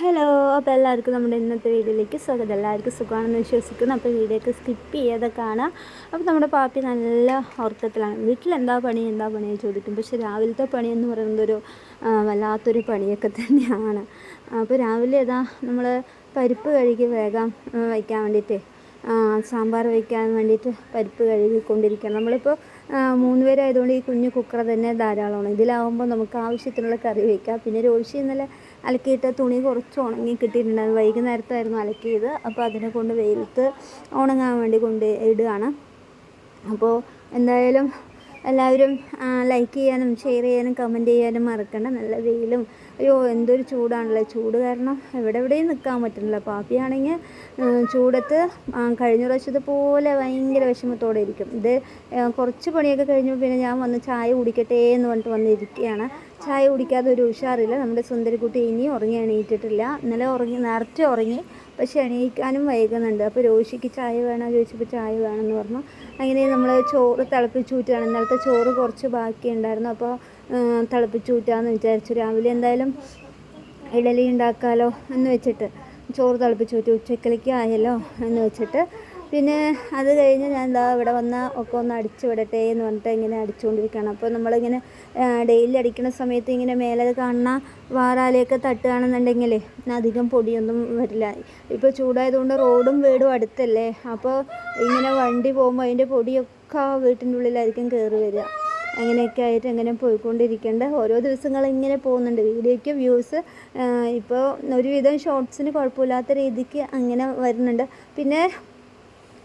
Hello അപ്പോൾ എല്ലാവർക്കും നമ്മുടെ ഇന്നത്തെ വീഡിയോയിലേക്ക് സ്വാഗതം. എല്ലാവർക്കും സുഖമാണെന്ന് വിശ്വസിക്കുന്നു. അപ്പോൾ വീഡിയോയൊക്കെ സ്കിപ്പ് ചെയ്യാതെ കാണാം. അപ്പോൾ നമ്മുടെ പാപ്പി നല്ല ഉറക്കത്തിലാണ്. വീട്ടിലെന്താ പണി എന്താ പണി ചോദിക്കും. പക്ഷെ രാവിലത്തെ പണി എന്ന് പറയുന്നത് ഒരു വല്ലാത്തൊരു പണിയൊക്കെ തന്നെയാണ്. അപ്പോൾ രാവിലെ ഏതാ നമ്മൾ പരിപ്പ് കഴുകി വേഗം വയ്ക്കാൻ വേണ്ടിയിട്ട് സാമ്പാർ വയ്ക്കാൻ വേണ്ടിയിട്ട് പരിപ്പ് കഴുകിക്കൊണ്ടിരിക്കുകയാണ്. നമ്മളിപ്പോൾ മൂന്ന് പേരായതുകൊണ്ട് ഈ കുഞ്ഞു കുക്കർ തന്നെ ധാരാളമാണ്. ഇതിലാവുമ്പോൾ നമുക്ക് ആവശ്യത്തിനുള്ള കറി വയ്ക്കാം. പിന്നെ രോഷി ഇന്നലെ അലക്കിയിട്ട തുണി കുറച്ച് ഉണങ്ങി കിട്ടിയിട്ടുണ്ട് വൈകുന്നേരത്തായിരുന്നു അലക്കിയത്. അപ്പോൾ അതിനെ കൊണ്ട് വെയിലത്ത് ഉണങ്ങാൻ വേണ്ടി കൊണ്ട് ഇടുകയാണ്. അപ്പോൾ എന്തായാലും എല്ലാവരും ലൈക്ക് ചെയ്യാനും ഷെയർ ചെയ്യാനും കമന്റ് ചെയ്യാനും മറക്കണ്ട. നല്ല വെയിലും അയ്യോ എന്തൊരു ചൂടാണല്ലോ. ചൂട് കാരണം എവിടെ എവിടെയും നിൽക്കാൻ പറ്റുന്നില്ല. പാപ്പിയാണെങ്കിൽ ചൂടത്ത് കഴിഞ്ഞ പ്രാവശ്യത്തെ പോലെ ഭയങ്കര വിഷമത്തോടെ ഇരിക്കും. ഇത് കുറച്ച് പണിയൊക്കെ കഴിഞ്ഞു പിന്നെ ഞാൻ വന്ന് ചായ കുടിക്കട്ടെ എന്ന് പറഞ്ഞിട്ട് വന്നിരിക്കുകയാണ്. ചായ കുടിക്കാതെ ഒരു ഉഷാറില്ല. നമ്മുടെ സുന്ദരിക്കുട്ടി ഇനിയും ഉറങ്ങി എണീറ്റിട്ടില്ല. ഇന്നലെ ഉറങ്ങി നേരത്തെ ഉറങ്ങി. പക്ഷെ എണീക്കാനും വൈകുന്നുണ്ട്. അപ്പോൾ രോഷിക്ക് ചായ വേണോ? ചോദിച്ചപ്പോൾ ചായ വേണമെന്ന് പറഞ്ഞു. അങ്ങനെ നമ്മൾ ചോറ് തിളപ്പിച്ചൂറ്റാണ് ഇന്നലത്തെ ചോറ് കുറച്ച് ബാക്കി ഉണ്ടായിരുന്നു അപ്പോൾ തിളപ്പിച്ചൂറ്റാന്ന് വിചാരിച്ചു. രാവിലെ എന്തായാലും ഇഡലി ഉണ്ടാക്കാമല്ലോ എന്ന് വെച്ചിട്ട് ചോറ് തിളപ്പിച്ചൂറ്റി ഉച്ചക്കലേക്ക് ആയല്ലോ എന്ന് വെച്ചിട്ട് പിന്നെ അത് കഴിഞ്ഞ് ഞാൻ എന്താ ഇവിടെ വന്ന ഒക്കെ ഒന്ന് അടിച്ചു വിടട്ടെ എന്ന് പറഞ്ഞിട്ട് ഇങ്ങനെ അടിച്ചുകൊണ്ടിരിക്കുകയാണ് അപ്പോൾ നമ്മളിങ്ങനെ ഡെയിലി അടിക്കുന്ന സമയത്ത് ഇങ്ങനെ മേലെ കാണുന്ന വാറാലയൊക്കെ തട്ടുകയാണെന്നുണ്ടെങ്കിൽ അധികം പൊടിയൊന്നും വരില്ല. ഇപ്പോൾ ചൂടായതുകൊണ്ട് റോഡും വീടും അടുത്തല്ലേ. അപ്പോൾ ഇങ്ങനെ വണ്ടി പോകുമ്പോൾ അതിന്റെ പൊടിയൊക്കെ വീട്ടിന്റെ ഉള്ളിലായിരിക്കും കയറി വരിക. അങ്ങനെയൊക്കെ ആയിട്ട് അങ്ങനെ പോയിക്കൊണ്ടിരിക്കേണ്ട. ഓരോ ദിവസങ്ങൾ ഇങ്ങനെ പോകുന്നുണ്ട്. വീഡിയോയ്ക്ക് വ്യൂസ് ഇപ്പോൾ ഒരുവിധം ഷോർട്സിന് കുഴപ്പമില്ലാത്ത രീതിക്ക് അങ്ങനെ വരുന്നുണ്ട്. പിന്നെ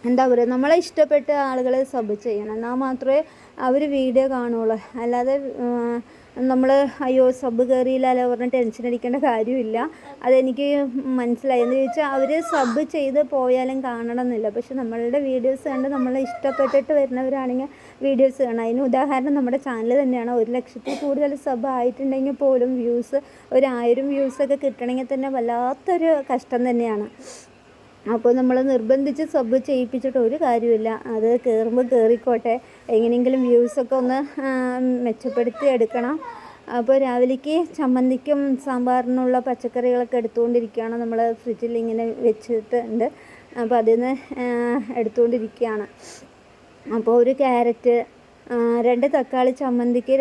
എന്താ പറയുക നമ്മളെ ഇഷ്ടപ്പെട്ട ആളുകളെ സബ് ചെയ്യണം. എന്നാൽ മാത്രമേ അവർ വീഡിയോ കാണുള്ളൂ അല്ലാതെ നമ്മൾ അയ്യോ സബ് കയറിയില്ലല്ലോ പറഞ്ഞ് ടെൻഷൻ അടിക്കേണ്ട കാര്യമില്ല. അതെനിക്ക് മനസ്സിലായി. എന്ന് ചോദിച്ചാൽ അവർ സബ് ചെയ്ത് പോയാലും കാണണമെന്നില്ല. പക്ഷെ നമ്മളുടെ വീഡിയോസ് കണ്ട് നമ്മളെ ഇഷ്ടപ്പെട്ടിട്ട് വരുന്നവരാണെങ്കിൽ വീഡിയോസ് കാണാം. അതിന് ഉദാഹരണം നമ്മുടെ ചാനൽ തന്നെയാണ്. ഒരു ലക്ഷത്തിൽ കൂടുതൽ സബ് ആയിട്ടുണ്ടെങ്കിൽ പോലും വ്യൂസ് ഒരു ആയിരം വ്യൂസൊക്കെ കിട്ടണമെങ്കിൽ തന്നെ വല്ലാത്തൊരു കഷ്ടം തന്നെയാണ്. അപ്പോൾ നമ്മൾ നിർബന്ധിച്ച് സബ് ചെയ്യിപ്പിച്ചിട്ട് ഒരു കാര്യമില്ല അത് കയറുമ്പോൾ കയറിക്കോട്ടെ എങ്ങനെയെങ്കിലും വ്യൂസൊക്കെ ഒന്ന് മെച്ചപ്പെടുത്തി എടുക്കണം. അപ്പോൾ രാവിലേക്ക് ചമ്മന്തിക്കും സാമ്പാറിനുള്ള പച്ചക്കറികളൊക്കെ എടുത്തുകൊണ്ടിരിക്കുകയാണ്. നമ്മൾ ഫ്രിഡ്ജിൽ ഇങ്ങനെ വെച്ചിട്ടുണ്ട് അപ്പോൾ അതിൽ നിന്ന് എടുത്തുകൊണ്ടിരിക്കുകയാണ്. അപ്പോൾ ഒരു ക്യാരറ്റ് രണ്ട് തക്കാളി ചമ്മന്തിക്ക്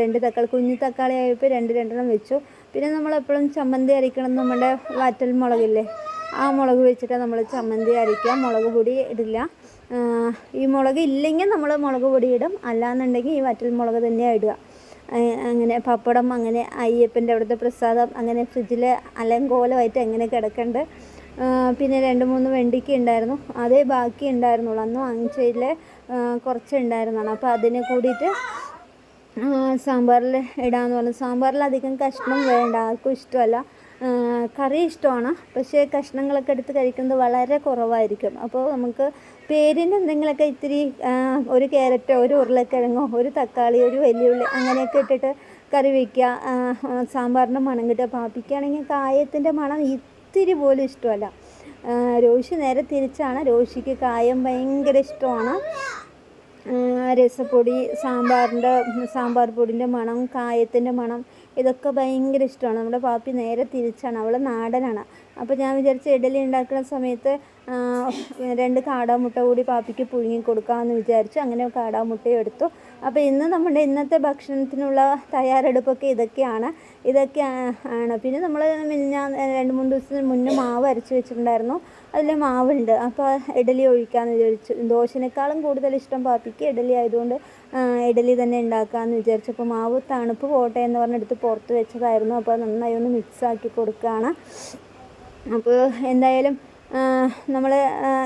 രണ്ട് തക്കാളി കുഞ്ഞു തക്കാളി ആയപ്പോൾ രണ്ട് രണ്ടെണ്ണം വെച്ചു. പിന്നെ നമ്മളെപ്പോഴും ചമ്മന്തി അരിക്കണം നമ്മുടെ വാറ്റൽ മുളകില്ലേ ആ മുളക് വെച്ചിട്ട് നമ്മൾ ചമ്മന്തി അരയ്ക്കുക മുളക് പൊടി ഇടില്ല. ഈ മുളക് ഇല്ലെങ്കിൽ നമ്മൾ മുളക് പൊടി ഇടും. അല്ലാന്നുണ്ടെങ്കിൽ ഈ വറ്റൽ മുളക് തന്നെയാണ് ഇടുക. അങ്ങനെ പപ്പടം അങ്ങനെ അയ്യപ്പന്റെ അവിടുത്തെ പ്രസാദം അങ്ങനെ ഫ്രിഡ്ജിൽ അലങ്കോലമായിട്ട് അങ്ങനെ കിടക്കുന്നുണ്ട് പിന്നെ രണ്ട് മൂന്ന് വെണ്ടിക്ക ഉണ്ടായിരുന്നു. അതേ ബാക്കി ഉണ്ടായിരുന്നുള്ളൂ. അന്ന് വാങ്ങിച്ചതിൽ കുറച്ച് ഉണ്ടായിരുന്നതാണ് അപ്പോൾ അതിനെ കൂടിയിട്ട് സാമ്പാറിൽ ഇടാമെന്ന് പറഞ്ഞു. സാമ്പാറിൽ അധികം കഷ്ണം വേണ്ട. ആർക്കും ഇഷ്ടമല്ല. കറി ഇഷ്ടമാണ്. പക്ഷേ കഷ്ണങ്ങളൊക്കെ എടുത്ത് കഴിക്കുന്നത് വളരെ കുറവായിരിക്കും. അപ്പോൾ നമുക്ക് പേരിന് എന്തെങ്കിലുമൊക്കെ ഇത്തിരി ഒരു ക്യാരറ്റോ ഒരു ഉരുളക്കിഴങ്ങോ ഒരു തക്കാളി ഒരു വെല്ലുള്ളി അങ്ങനെയൊക്കെ ഇട്ടിട്ട് കറി വയ്ക്കുക സാമ്പാറിന്റെ മണം കിട്ടുക. പാപ്പിക്കാണെങ്കിൽ കായത്തിന്റെ മണം ഇത്തിരി പോലും ഇഷ്ടമല്ല. രോഷി നേരെ തിരിച്ചാണ്. രോഷിക്ക് കായം ഭയങ്കര ഇഷ്ടമാണ്. രസപ്പൊടി സാമ്പാറിന്റെ സാമ്പാർ പൊടിന്റെ മണം കായത്തിന്റെ മണം ഇതൊക്കെ ഭയങ്കര ഇഷ്ടമാണ്. നമ്മുടെ പാപ്പി നേരെ തിരിച്ചാണ്. അവൾ നാടനാണ്. അപ്പോൾ ഞാൻ വിചാരിച്ചു ഇഡലി ഉണ്ടാക്കുന്ന സമയത്ത് രണ്ട് കാടാമുട്ട കൂടി പാപ്പിക്ക് പുഴുങ്ങി കൊടുക്കാമെന്ന് വിചാരിച്ചു. അങ്ങനെ കാടാമുട്ടയും എടുത്തു. അപ്പോൾ ഇന്ന് നമ്മുടെ ഇന്നത്തെ ഭക്ഷണത്തിനുള്ള തയ്യാറെടുപ്പൊക്കെ ഇതൊക്കെയാണ്. ഇതൊക്കെ ആണ്. പിന്നെ നമ്മൾ ഞാൻ രണ്ട് മൂന്ന് ദിവസത്തിന് മുന്നേ മാവ് അരച്ച് വെച്ചിട്ടുണ്ടായിരുന്നു. അതിൽ മാവുണ്ട്. അപ്പോൾ ഇഡലി ഒഴിക്കാമെന്ന് വിചാരിച്ചു. ദോശനേക്കാളും കൂടുതൽ ഇഷ്ടം പാപ്പിക്ക് ഇഡലി ആയതുകൊണ്ട് ഇഡലി തന്നെ ഉണ്ടാക്കാമെന്ന് വിചാരിച്ചു. അപ്പോൾ മാവ് തണുപ്പ് പോട്ടെ എന്ന് പറഞ്ഞെടുത്ത് പുറത്ത് വെച്ചതായിരുന്നു. അപ്പോൾ നന്നായി ഒന്ന് മിക്സ് ആക്കി കൊടുക്കുകയാണ് അപ്പോൾ എന്തായാലും നമ്മൾ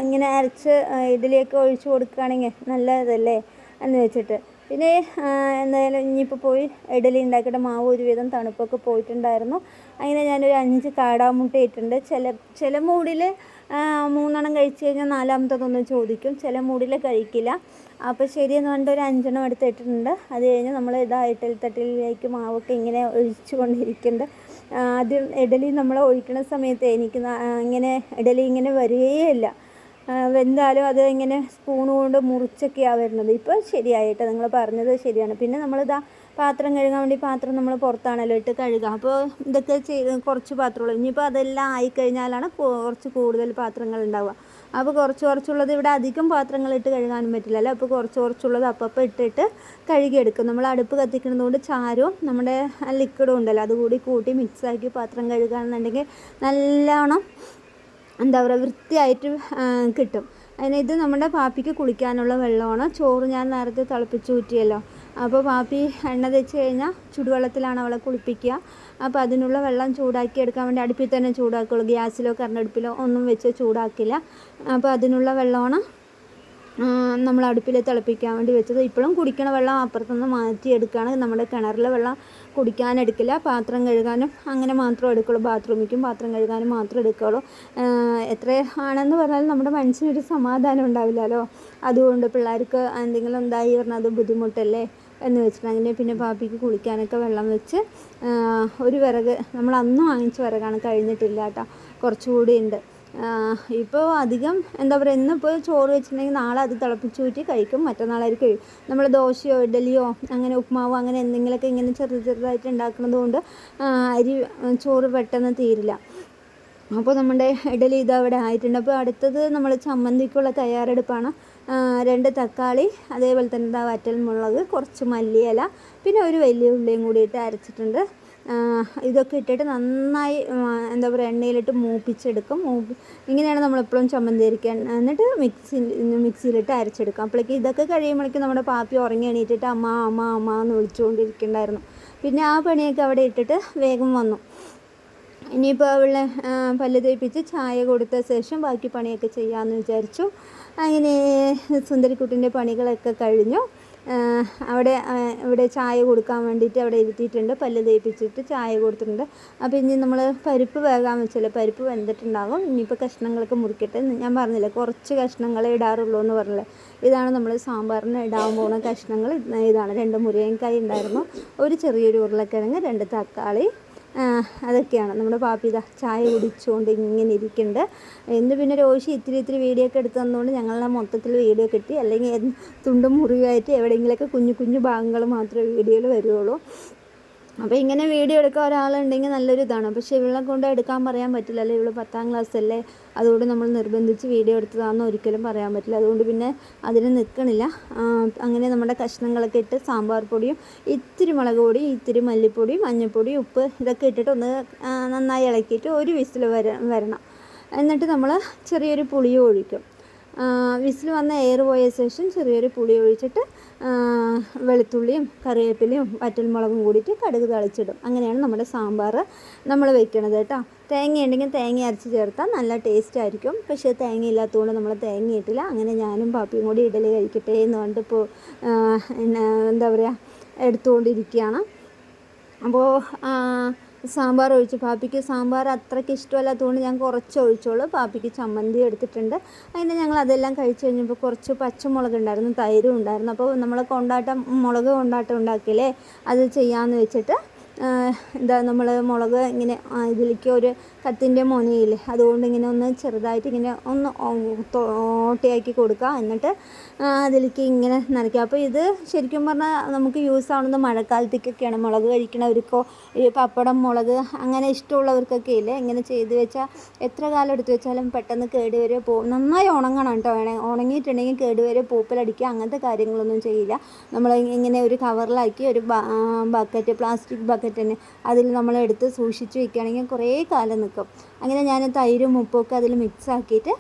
ഇങ്ങനെ അരച്ച് ഇതിലേക്ക് ഒഴിച്ച് കൊടുക്കുകയാണെങ്കിൽ നല്ലതല്ലേ എന്ന് വെച്ചിട്ട്. പിന്നെ എന്തായാലും ഇനിയിപ്പോൾ പോയി ഇഡലി ഉണ്ടാക്കിയിട്ട് മാവ് ഒരുവിധം തണുപ്പൊക്കെ പോയിട്ടുണ്ടായിരുന്നു. അങ്ങനെ ഞാനൊരു അഞ്ച് കാടാമുട്ട ഇട്ടിട്ടുണ്ട്. ചില ചില മൂടിൽ മൂന്നെണ്ണം കഴിച്ചു കഴിഞ്ഞാൽ നാലാമത്തതൊന്നും ചോദിക്കും. ചില മൂടിൽ കഴിക്കില്ല. അപ്പോൾ ശരിയെന്ന് പറഞ്ഞിട്ട് ഒരു അഞ്ചെണ്ണം എടുത്തിട്ടുണ്ട്. അത് കഴിഞ്ഞ് നമ്മൾ ഇതാ ഇഡലി തട്ടിലേക്ക് മാവൊക്കെ ഇങ്ങനെ ഒഴിച്ചു കൊണ്ടിരിക്കുന്നുണ്ട് ആദ്യം ഇഡലി നമ്മൾ ഒഴിക്കുന്ന സമയത്ത് എനിക്ക് ഇങ്ങനെ ഇഡലി ഇങ്ങനെ വരികയില്ല വെന്താലും അത് ഇങ്ങനെ സ്പൂൺ കൊണ്ട് മുറിച്ചൊക്കെയാണ് വരുന്നത്. ഇപ്പോൾ ശരിയായിട്ട്. നിങ്ങൾ പറഞ്ഞത് ശരിയാണ്. പിന്നെ നമ്മളിതാ പാത്രം കഴുകാൻ വേണ്ടി പാത്രം നമ്മൾ പുറത്താണല്ലോ ഇട്ട് കഴുകുക അപ്പോൾ ഇതൊക്കെ ചെയ്ത് കുറച്ച് പാത്രമുള്ളൂ ഇനിയിപ്പോൾ അതെല്ലാം ആയിക്കഴിഞ്ഞാലാണ് കുറച്ച് കൂടുതൽ പാത്രങ്ങൾ ഉണ്ടാവുക. അപ്പോൾ കുറച്ച് കുറച്ചുള്ളത് ഇവിടെ അധികം പാത്രങ്ങൾ ഇട്ട് കഴുകാനും പറ്റില്ലല്ലോ. അപ്പോൾ കുറച്ച് കുറച്ചുള്ളത് അപ്പപ്പോൾ ഇട്ടിട്ട് കഴുകിയെടുക്കും. നമ്മൾ അടുപ്പ് കത്തിക്കുന്നതുകൊണ്ട് ചാരവും നമ്മുടെ ലിക്വിഡും ഉണ്ടല്ലോ അതുകൂടി കൂട്ടി മിക്സാക്കി പാത്രം കഴുകുകയാണെന്നുണ്ടെങ്കിൽ നല്ലോണം എന്താ പറയുക വൃത്തിയായിട്ട് കിട്ടും. അതിന് ഇത് നമ്മുടെ പാപ്പിക്ക് കുളിക്കാനുള്ള വെള്ളമാണ്. ചോറ് ഞാൻ നേരത്തെ തിളപ്പിച്ച് ഊറ്റിയല്ലോ. അപ്പോൾ പാപ്പി എണ്ണ തേച്ച് കഴിഞ്ഞാൽ ചുടുവെള്ളത്തിലാണ് അവളെ കുളിപ്പിക്കുക. അപ്പോൾ അതിനുള്ള വെള്ളം ചൂടാക്കി എടുക്കാൻ വേണ്ടി അടുപ്പിൽ തന്നെ ചൂടാക്കുള്ളൂ. ഗ്യാസിലോ കറണ്ടടുപ്പിലോ ഒന്നും വെച്ച് ചൂടാക്കില്ല. അപ്പോൾ അതിനുള്ള വെള്ളമാണ് നമ്മൾ അടുപ്പിൽ തിളപ്പിക്കാൻ വേണ്ടി വെച്ചത്. ഇപ്പോഴും കുടിക്കണ വെള്ളം അപ്പുറത്തുനിന്ന് മാറ്റിയെടുക്കുകയാണ്. നമ്മുടെ കിണറിലെ വെള്ളം കുടിക്കാൻ എടുക്കില്ല പാത്രം കഴുകാനും അങ്ങനെ മാത്രം എടുക്കുള്ളൂ. ബാത്റൂമിക്കും പാത്രം കഴുകാനും മാത്രം എടുക്കുള്ളൂ. എത്ര ആണെന്ന് പറഞ്ഞാൽ നമ്മുടെ മനസ്സിനൊരു സമാധാനം ഉണ്ടാവില്ലല്ലോ. അതുകൊണ്ട് പിള്ളേർക്ക് എന്തെങ്കിലും ഉണ്ടായി പറഞ്ഞാൽ അത് ബുദ്ധിമുട്ടല്ലേ എന്ന് വെച്ചിട്ടുണ്ടെങ്കിൽ പിന്നെ പാപ്പിക്ക് കുളിക്കാനൊക്കെ വെള്ളം വെച്ച് ഒരു വിറക്. നമ്മൾ അന്ന് വാങ്ങിച്ച വിറകാണ് കഴിഞ്ഞിട്ടില്ല കേട്ടോ. കുറച്ചുകൂടി ഉണ്ട്. ഇപ്പോൾ അധികം എന്താ പറയുക ഇന്നിപ്പോൾ ചോറ് വെച്ചിട്ടുണ്ടെങ്കിൽ നാളെ അത് തിളപ്പിച്ച് ഊറ്റി കഴിക്കും. മറ്റന്നാളായിരിക്കും നമ്മൾ ദോശയോ ഇഡലിയോ അങ്ങനെ ഉപ്മാവോ അങ്ങനെ എന്തെങ്കിലുമൊക്കെ ഇങ്ങനെ ചെറു ചെറുതായിട്ട് ഉണ്ടാക്കുന്നത് കൊണ്ട് അരി ചോറ് പെട്ടെന്ന് തീരില്ല. അപ്പോൾ നമ്മുടെ ഇഡലി ഇത് അവിടെ ആയിട്ടുണ്ട്. അപ്പോൾ അടുത്തത് നമ്മൾ ചമ്മന്തിക്കുള്ള തയ്യാറെടുപ്പാണ്. രണ്ട് തക്കാളി അതേപോലെ തന്നെ ഇതാ വറ്റൽ മുളക് കുറച്ച് മല്ലിയില പിന്നെ ഒരു വലിയ ഉള്ളിയും കൂടി ഇട്ട് അരച്ചിട്ടുണ്ട് ഇതൊക്കെ ഇട്ടിട്ട് നന്നായി എന്താ പറയുക എണ്ണയിലിട്ട് മൂപ്പിച്ചെടുക്കും. മൂപ്പി ഇങ്ങനെയാണ് നമ്മളെപ്പോഴും ചമ്മന്തി അരിക്കാൻ എന്നിട്ട് മിക്സി മിക്സിയിലിട്ട് അരച്ചെടുക്കും. അപ്പോഴേക്ക് ഇതൊക്കെ കഴിയുമ്പോഴേക്കും നമ്മുടെ പാപ്പി ഉറങ്ങി എണീറ്റിട്ട് അമ്മ അമ്മ അമ്മ എന്ന് വിളിച്ചുകൊണ്ടിരിക്കുന്നുണ്ടായിരുന്നു പിന്നെ ആ പണിയൊക്കെ അവിടെ ഇട്ടിട്ട് വേഗം വന്നു. ഇനിയിപ്പോൾ അവളെ പല്ല് തേപ്പിച്ച് ചായ കൊടുത്ത ശേഷം ബാക്കി പണിയൊക്കെ ചെയ്യാമെന്ന് വിചാരിച്ചു. അങ്ങനെ സുന്ദരിക്കുട്ടിന്റെ പണികളൊക്കെ കഴിഞ്ഞു. അവിടെ ഇവിടെ ചായ കൊടുക്കാൻ വേണ്ടിയിട്ട് അവിടെ ഇരുത്തിയിട്ടുണ്ട്. പല്ല് തേപ്പിച്ചിട്ട് ചായ കൊടുത്തിട്ടുണ്ട്. അപ്പോൾ ഇനി നമ്മൾ പരിപ്പ് വേകാൻ വെച്ചല്ലോ. പരിപ്പ് വെന്തിട്ടുണ്ടാകും. ഇനിയിപ്പോൾ കഷ്ണങ്ങളൊക്കെ മുറിക്കട്ടെ ഞാൻ പറഞ്ഞില്ല കുറച്ച് കഷ്ണങ്ങളെ ഇടാറുള്ളൂ എന്ന് പറഞ്ഞില്ലേ. ഇതാണ് നമ്മൾ സാമ്പാറിന് ഇടാൻ പോകുന്ന കഷ്ണങ്ങൾ ഇതാണ് രണ്ട് മുരിങ്ങക്കായ ഉണ്ടായിരുന്നു. ഒരു ചെറിയൊരു ഉരുളക്കിഴങ്ങ് രണ്ട് തക്കാളി അതൊക്കെയാണ്. നമ്മുടെ പാപ്പി ഇതാ ചായ കുടിച്ചുകൊണ്ട് ഇങ്ങനെ ഇരിക്കുന്നുണ്ട് എന്ന് പിന്നെ രോഷി ഇത്തിരി ഇത്തിരി വീഡിയോ ഒക്കെ എടുത്ത് തന്നുകൊണ്ട് ഞങ്ങളെ മൊത്തത്തിൽ വീഡിയോ കിട്ടി അല്ലെങ്കിൽ തുണ്ടും മുറിവായിട്ട് എവിടെയെങ്കിലുമൊക്കെ കുഞ്ഞു കുഞ്ഞു ഭാഗങ്ങൾ മാത്രമേ വീഡിയോയിൽ വരുള്ളൂ. അപ്പോൾ ഇങ്ങനെ വീഡിയോ എടുക്കാൻ ഒരാളുണ്ടെങ്കിൽ നല്ലൊരു ഇതാണ്. പക്ഷേ ഇവളെ കൊണ്ട് എടുക്കാൻ പറയാൻ പറ്റില്ല. അല്ലേ ഇവൾ പത്താം ക്ലാസ് അല്ലേ? അതുകൊണ്ട് നമ്മൾ നിർബന്ധിച്ച് വീഡിയോ എടുത്തതാണെന്ന് ഒരിക്കലും പറയാൻ പറ്റില്ല. അതുകൊണ്ട് പിന്നെ അതിന് നിൽക്കണില്ല. അങ്ങനെ നമ്മുടെ കഷ്ണങ്ങളൊക്കെ ഇട്ട് സാമ്പാർ പൊടിയും ഇത്തിരി മുളക് പൊടി ഇത്തിരി മല്ലിപ്പൊടിയും മഞ്ഞൾപ്പൊടിയും ഉപ്പ് ഇതൊക്കെ ഇട്ടിട്ട് ഒന്ന് നന്നായി ഇളക്കിയിട്ട് ഒരു വിസിൽ വര വരണം. എന്നിട്ട് നമ്മൾ ചെറിയൊരു പുളിയും ഒഴിക്കും. വിസിൽ വന്ന എയർ പോയ ശേഷം ചെറിയൊരു പുളി ഒഴിച്ചിട്ട് വെളുത്തുള്ളിയും കറിവേപ്പിലയും വറ്റൽമുളകും കൂടിയിട്ട് കടുക് തളിച്ചിടും. അങ്ങനെയാണ് നമ്മുടെ സാമ്പാർ നമ്മൾ വെക്കണത് കേട്ടോ. തേങ്ങ ഉണ്ടെങ്കിൽ തേങ്ങ അരച്ച് ചേർത്താൽ നല്ല ടേസ്റ്റ് ആയിരിക്കും. പക്ഷേ തേങ്ങ ഇല്ലാത്തതുകൊണ്ട് നമ്മൾ തേങ്ങ ഇട്ടില്ല. അങ്ങനെ ഞാനും പാപ്പിയും കൂടി ഇഡലി കഴിക്കട്ടെ എന്ന് പറഞ്ഞിട്ട് ഇപ്പോൾ എന്താ പറയുക എടുത്തുകൊണ്ടിരിക്കുകയാണ്. അപ്പോൾ സാമ്പാർ ഒഴിച്ചു. പാപ്പിക്ക് സാമ്പാർ അത്രയ്ക്ക് ഇഷ്ടമല്ലാത്തതുകൊണ്ട് ഞാൻ കുറച്ച് ഒഴിച്ചോളൂ. പാപ്പിക്ക് ചമ്മന്തി എടുത്തിട്ടുണ്ട്. അതിന് ഞങ്ങൾ അതെല്ലാം കഴിച്ചു കഴിഞ്ഞപ്പോൾ കുറച്ച് പച്ചമുളക് ഉണ്ടായിരുന്നു തൈരും ഉണ്ടായിരുന്നു. അപ്പോൾ നമ്മൾ കൊണ്ടാട്ടം മുളക് കൊണ്ടാട്ടം ഉണ്ടാക്കിയില്ലേ? അത് ചെയ്യാമെന്ന് വെച്ചിട്ട് എന്താ നമ്മൾ മുളക് ഇങ്ങനെ ഇതിലേക്ക് ഒരു കത്തിന്റെ മുനയില്ലേ അതുകൊണ്ട് ഇങ്ങനെ ഒന്ന് ചെറുതായിട്ട് ഇങ്ങനെ ഒന്ന് ഓട്ടയാക്കി കൊടുക്കുക എന്നിട്ട് അതിലേക്ക് ഇങ്ങനെ നനയ്ക്കുക. അപ്പോൾ ഇത് ശരിക്കും പറഞ്ഞാൽ നമുക്ക് യൂസ് ആവുന്നത് മഴക്കാലത്തേക്കൊക്കെയാണ്. മുളക് കഴിക്കണവർക്കോ ഈ പപ്പടം മുളക് അങ്ങനെ ഇഷ്ടമുള്ളവർക്കൊക്കെ ഇല്ലേ ഇങ്ങനെ ചെയ്ത് വെച്ചാൽ എത്ര കാലം എടുത്ത് വെച്ചാലും പെട്ടെന്ന് കേടുവരെ പോകും. നന്നായി ഉണങ്ങണം കേട്ടോ. വേണേ ഉണങ്ങിയിട്ടുണ്ടെങ്കിൽ കേടുവരെ പൂപ്പലടിക്കുക അങ്ങനത്തെ കാര്യങ്ങളൊന്നും ചെയ്യില്ല. നമ്മൾ ഇങ്ങനെ ഒരു കവറിലാക്കി ഒരു ബക്കറ്റ് പ്ലാസ്റ്റിക് ബക്കറ്റ് തന്നെ അതിൽ നമ്മൾ എടുത്ത് സൂക്ഷിച്ച് വെക്കുകയാണെങ്കിൽ കുറേ കാലം നിൽക്കും അങ്ങനെ ഞാൻ തൈരും ഉപ്പൊക്കെ അതിൽ മിക്സ് ആക്കിയിട്ട്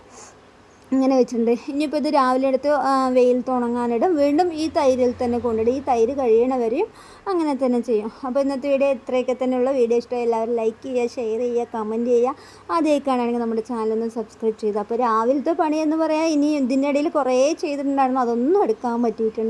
ഇങ്ങനെ വെച്ചിട്ടുണ്ട്. ഇനിയിപ്പോൾ ഇത് രാവിലെ എടുത്ത് വെയിലത്ത് ഉണങ്ങാനിടും. വീണ്ടും ഈ തൈരിൽ തന്നെ കൊണ്ടിടും ഈ തൈര് കഴിയണവരെയും അങ്ങനെ തന്നെ ചെയ്യും. അപ്പോൾ ഇന്നത്തെ വീഡിയോ ഇത്രയൊക്കെ തന്നെയുള്ള. വീഡിയോ ഇഷ്ടമായി എല്ലാവരും ലൈക്ക് ചെയ്യുക ഷെയർ ചെയ്യുക കമന്റ് ചെയ്യുക. ആദ്യമായിക്കാണെങ്കിൽ നമ്മുടെ ചാനലൊന്ന് സബ്സ്ക്രൈബ് ചെയ്യുക അപ്പോൾ രാവിലത്തെ പണി എന്ന് പറയാൻ ഇനി ഇതിന്റെ ഇടയിൽ കുറേ ചെയ്തിട്ടുണ്ടായിരുന്നു. അതൊന്നും എടുക്കാൻ പറ്റിയിട്ടുണ്ട്.